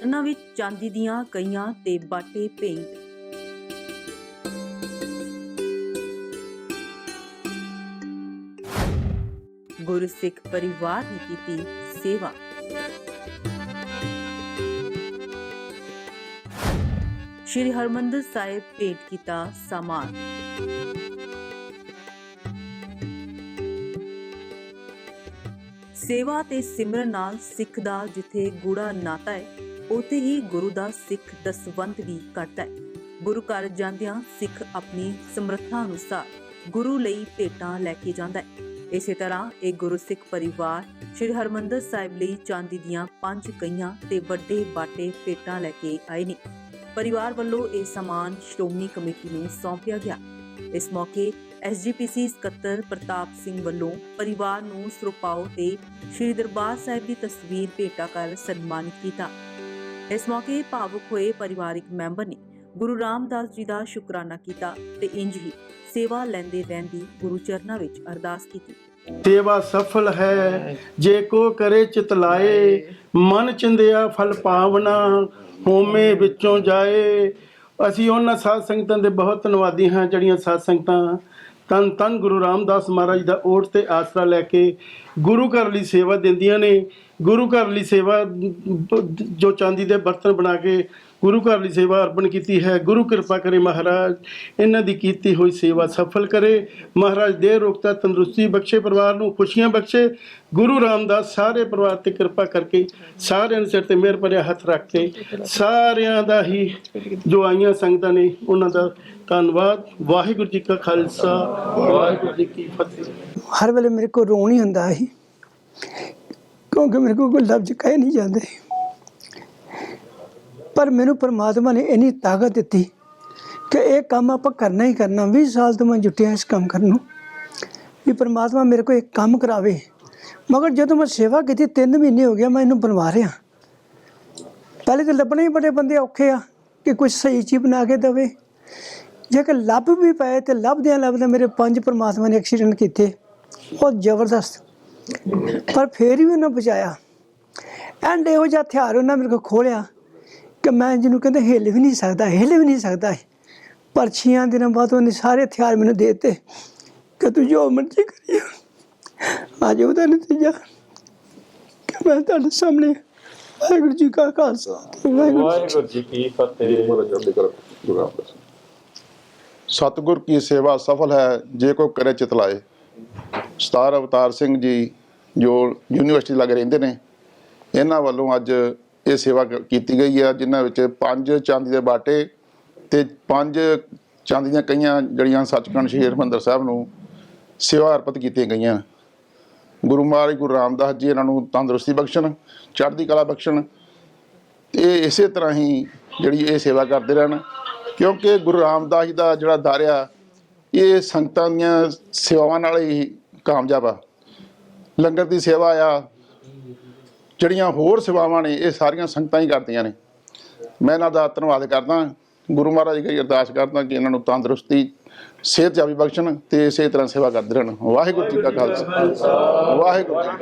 ਇਹਨਾਂ ਵਿੱਚ ਚਾਂਦੀ ਦੀਆਂ ਕਈਆਂ ਤੇ ਬਾਟੇ ਭੇਂਟ। ਗੁਰਸਿੱਖ ਪਰਿਵਾਰ ਨੇ ਕੀਤੀ ਸੇਵਾ। ਸ਼੍ਰੀ ਹਰਮੰਦਰ ਸਾਹਿਬ ਭੇਟ ਕੀਤਾ ਸਾਮਾਨ। ਸੇਵਾ ਤੇ ਸਿਮਰਨ ਨਾਲ ਸਿੱਖ ਦਾ ਜਿੱਥੇ ਗੂੜਾ ਨਾਤਾ ਹੈ ਉਥੇ ਹੀ ਗੁਰੂ ਦਾ ਸਿੱਖ ਦਸਵੰਤ ਵੀ ਕਰਦਾ ਹੈ। ਗੁਰੂ ਘਰ ਜਾਂਦਿਆਂ ਸਿੱਖ ਆਪਣੀ ਸਮਰੱਥਾ ਅਨੁਸਾਰ ਗੁਰੂ ਲਈ ਭੇਟਾਂ ਲੈ ਕੇ ਜਾਂਦਾ ਹੈ। ਇਸੇ ਤਰ੍ਹਾਂ ਇਹ ਗੁਰੂ ਸਿੱਖ ਪਰਿਵਾਰ ਸ੍ਰੀ ਹਰਮੰਦਰ ਸਾਹਿਬ ਲਈ ਚਾਂਦੀ ਦੀਆਂ ਪੰਜ ਕਈਆਂ ਤੇ ਵੱਡੇ ਬਾਟੇ ਭੇਟਾਂ ਲੈ ਕੇ ਆਏ ਨੇ। ਪਰਿਵਾਰ ਵੱਲੋਂ ਇਹ ਸਮਾਨ ਸ਼੍ਰੋਮਣੀ ਕਮੇਟੀ ਨੂੰ ਸੌਂਪਿਆ ਗਿਆ। ਇਸ ਮੌਕੇ ਐਸਜੀਪੀਸੀ ਸਕੱਤਰ ਪ੍ਰਤਾਪ ਸਿੰਘ ਵੱਲੋਂ ਪਰਿਵਾਰ ਨੂੰ ਸਰਪਾਓ ਤੇ ਸ੍ਰੀ ਦਰਬਾਰ ਸਾਹਿਬ ਦੀ ਤਸਵੀਰ ਭੇਟਾ ਕਰ ਸਨਮਾਨਿਤ ਕੀਤਾ। ਇਸ ਮੌਕੇ ਭਾਵੁਕ ਹੋਏ ਪਰਿਵਾਰਿਕ ਮੈਂਬਰ ਨੇ ਗੁਰੂ ਰਾਮਦਾਸ ਜੀ ਦਾ ਸ਼ੁਕਰਾਨਾ ਕੀਤਾ ਤੇ ਇੰਜ ਹੀ ਸੇਵਾ ਲੈਂਦੇ ਰਹਿੰਦੀ ਗੁਰੂ ਚਰਨਾਂ ਵਿੱਚ ਅਰਦਾਸ ਕੀਤੀ। ਸੇਵਾ ਸਫਲ ਹੈ, ਜੇ ਕੋ ਕਰੇ ਚਿਤ ਲਾਏ, ਮਨ ਚਿੰਦਿਆ ਫਲ ਪਾਵਨਾ, ਹੋਮੇ ਵਿੱਚੋਂ ਜਾਏ। ਅਸੀਂ ਉਹਨਾਂ ਸਾਧ ਸੰਗਤਾਂ ਦੇ ਬਹੁਤ ਧੰਨਵਾਦੀ ਹਾਂ, ਜਿਹੜੀਆਂ ਸਾਧ ਸੰਗਤਾਂ ਤਨ ਤਨ ਗੁਰੂ ਰਾਮਦਾਸ ਮਹਾਰਾਜ ਦਾ ਓਟ ਤੇ ਆਸਰਾ ਲੈ ਕੇ ਗੁਰੂ ਘਰ ਲਈ ਸੇਵਾ ਦਿੰਦੀਆਂ ਨੇ। ਗੁਰੂ ਘਰ ਲਈ ਸੇਵਾ ਜੋ ਚਾਂਦੀ ਦੇ ਬਰਤਨ ਬਣਾ ਕੇ ਗੁਰੂ ਘਰ ਲਈ ਸੇਵਾ ਅਰਪਣ ਕੀਤੀ ਹੈ। ਗੁਰੂ ਕਿਰਪਾ ਕਰੇ ਮਹਾਰਾਜ, ਇਹਨਾਂ ਦੀ ਕੀਤੀ ਹੋਈ ਸੇਵਾ ਸਫਲ ਕਰੇ। ਮਹਾਰਾਜ ਦੇ ਰੋਗਤਾ ਤੰਦਰੁਸਤੀ ਬਖਸ਼ੇ, ਪਰਿਵਾਰ ਨੂੰ ਖੁਸ਼ੀਆਂ ਬਖਸ਼ੇ। ਗੁਰੂ ਰਾਮਦਾਸ ਸਾਰੇ ਪਰਿਵਾਰ ਤੇ ਕਿਰਪਾ ਕਰਕੇ ਸਾਰਿਆਂ ਦੇ ਸਿਰ ਤੇ ਮਿਹਰ ਭਰਿਆ ਹੱਥ ਰੱਖ ਕੇ ਸਾਰਿਆਂ ਦਾ ਹੀ ਜੋ ਆਈਆਂ ਸੰਗਤਾਂ ਨੇ, ਉਹਨਾਂ ਦਾ ਧੰਨਵਾਦ। ਵਾਹਿਗੁਰੂ ਜੀ ਕਾ ਖਾਲਸਾ, ਵਾਹਿਗੁਰੂ ਜੀ ਕੀ ਫਤਿਹ। ਹਰ ਵੇਲੇ ਮੇਰੇ ਕੋਲ ਰੋਣ ਹੀ ਹੁੰਦਾ ਸੀ, ਕਿਉਂਕਿ ਮੇਰੇ ਕੋਲ ਕੋਈ ਲਫ਼ਜ਼ ਕਹੇ ਨਹੀਂ ਜਾਂਦੇ। ਪਰ ਮੈਨੂੰ ਪਰਮਾਤਮਾ ਨੇ ਇੰਨੀ ਤਾਕਤ ਦਿੱਤੀ ਕਿ ਇਹ ਕੰਮ ਆਪਾਂ ਕਰਨਾ ਹੀ ਕਰਨਾ 20 ਸਾਲ ਤੋਂ ਮੈਂ ਜੁਟਿਆ ਇਸ ਕੰਮ ਕਰਨ ਨੂੰ, ਵੀ ਪਰਮਾਤਮਾ ਮੇਰੇ ਕੋਲ ਇੱਕ ਕੰਮ ਕਰਾਵੇ। ਮਗਰ ਜਦੋਂ ਮੈਂ ਸੇਵਾ ਕੀਤੀ 3 ਮਹੀਨੇ ਹੋ ਗਿਆ ਮੈਂ ਇਹਨੂੰ ਬਣਵਾ ਰਿਹਾ। ਪਹਿਲੇ ਤਾਂ ਲੱਭਣੇ ਹੀ ਬੜੇ ਬੰਦੇ ਔਖੇ ਆ ਕਿ ਕੁਝ ਸਹੀ ਚੀਜ਼ ਬਣਾ ਕੇ ਦੇਵੇ। ਜੇਕਰ ਲੱਭ ਵੀ ਪਏ ਤੇ ਲੱਭਦਿਆਂ ਲੱਭਦਿਆਂ ਮੇਰੇ ਪੰਜ ਪਰਮਾਤਮਾ ਨੇ ਐਕਸੀਡੈਂਟ ਕੀਤੇ। ਬਹੁਤ ਜ਼ਬਰਦਸਤ। ਪਰ ਫੇਰ ਵੀ ਉਹਨਾਂ ਬਚਾਇਆ। ਐਂਡ ਇਹੋ ਜਿਹਾ ਹਥਿਆਰ ਉਹਨਾਂ ਮੇਰੇ ਕੋਲ ਖੋਲਿਆ ਕਿ ਮੈਂ ਜਿਹਨੂੰ ਕਹਿੰਦੇ ਹਿੱਲ ਵੀ ਨਹੀਂ ਸਕਦਾ ਹਿੱਲ ਵੀ ਨਹੀਂ ਸਕਦਾ। ਪਰ ਛੀਆਂ ਦਿਨਾਂ ਬਾਅਦ ਉਹਨੇ ਸਾਰੇ ਹਥਿਆਰ ਮੈਨੂੰ ਦੇ ਦਿੱਤੇ ਕਿ ਤੂੰ ਜੋ ਮਰਜ਼ੀ ਕਰੀ ਅੱਜ ਉਹਦਾ ਨਤੀਜਾ ਕਿ ਮੈਂ ਤੁਹਾਡੇ ਸਾਹਮਣੇ ਵਾਹਿਗੁਰੂ ਜੀ ਕਾ ਖਾਲਸਾ ਤੇ ਵਾਹਿਗੁਰੂ ਜੀ ਕੀ ਵਾਹਿਗੁਰੂ ਜੀ ਕੀ ਫਤਿਹ। ਸਤਿਗੁਰ ਕੀ ਸੇਵਾ ਸਫਲ ਹੈ, ਜੇ ਕੋਈ ਕਰੇ ਚਿਤ ਲਾਏ। ਸਤਾਰ ਅਵਤਾਰ ਸਿੰਘ ਜੀ, ਜੋ ਯੂਨੀਵਰਸਿਟੀ ਲੱਗ ਰਹਿੰਦੇ ਨੇ, ਇਹਨਾਂ ਵੱਲੋਂ ਅੱਜ ਇਹ ਸੇਵਾ ਕੀਤੀ ਗਈ ਹੈ ਜਿਨ੍ਹਾਂ ਵਿੱਚ ਪੰਜ ਚਾਂਦੀ ਦੇ ਬਾਟੇ ਤੇ ਪੰਜ ਚਾਂਦੀ ਦੀਆਂ ਕਈਆਂ ਜੜੀਆਂ ਸੱਚਖੰਡ ਸ਼੍ਰੀ ਹਰਿਮੰਦਰ ਸਾਹਿਬ ਨੂੰ ਸੇਵਾ ਅਰਪਿਤ ਕੀਤੀਆਂ ਗਈਆਂ। ਗੁਰੂ ਮਹਾਰਾਜ, ਗੁਰੂ ਰਾਮਦਾਸ ਜੀ ਇਹਨਾਂ ਨੂੰ ਤੰਦਰੁਸਤੀ ਬਖਸ਼ਣ, ਚੜ੍ਹਦੀ ਕਲਾ ਬਖਸ਼ਣ, ਇਹ ਇਸੇ ਤਰ੍ਹਾਂ ਹੀ ਜਿਹੜੀ ਇਹ ਸੇਵਾ ਕਰਦੇ ਰਹਿਣ। ਕਿਉਂਕਿ ਗੁਰੂ ਰਾਮਦਾਸ ਜੀ ਦਾ ਜਿਹੜਾ ਦਰ ਆ ਇਹ ਸੰਗਤਾਂ ਦੀਆਂ ਸੇਵਾਵਾਂ ਨਾਲ ਹੀ ਕਾਮਯਾਬ ਆ। ਲੰਗਰ ਦੀ ਸੇਵਾ ਆ ਜਿਹੜੀਆਂ ਹੋਰ ਸੇਵਾਵਾਂ ਨੇ ਇਹ ਸਾਰੀਆਂ ਸੰਗਤਾਂ ਹੀ ਕਰਦੀਆਂ ਨੇ। ਮੈਂ ਇਹਨਾਂ ਦਾ ਧੰਨਵਾਦ ਕਰਦਾ ਗੁਰੂ ਮਹਾਰਾਜ ਜੀ ਦੀ ਅਰਦਾਸ ਕਰਦਾ ਕਿ ਇਹਨਾਂ ਨੂੰ ਤੰਦਰੁਸਤੀ ਸਿਹਤ ਜਾਵੀ ਬਖਸ਼ਣ ਤੇ ਇਸੇ ਤਰ੍ਹਾਂ ਸੇਵਾ ਕਰਦੇ ਰਹਿਣ। ਵਾਹਿਗੁਰੂ ਜੀ ਕਾ ਖਾਲਸਾ। ਵਾਹਿਗੁਰੂ ਜੀ ਕੀ ਫਤਿਹ।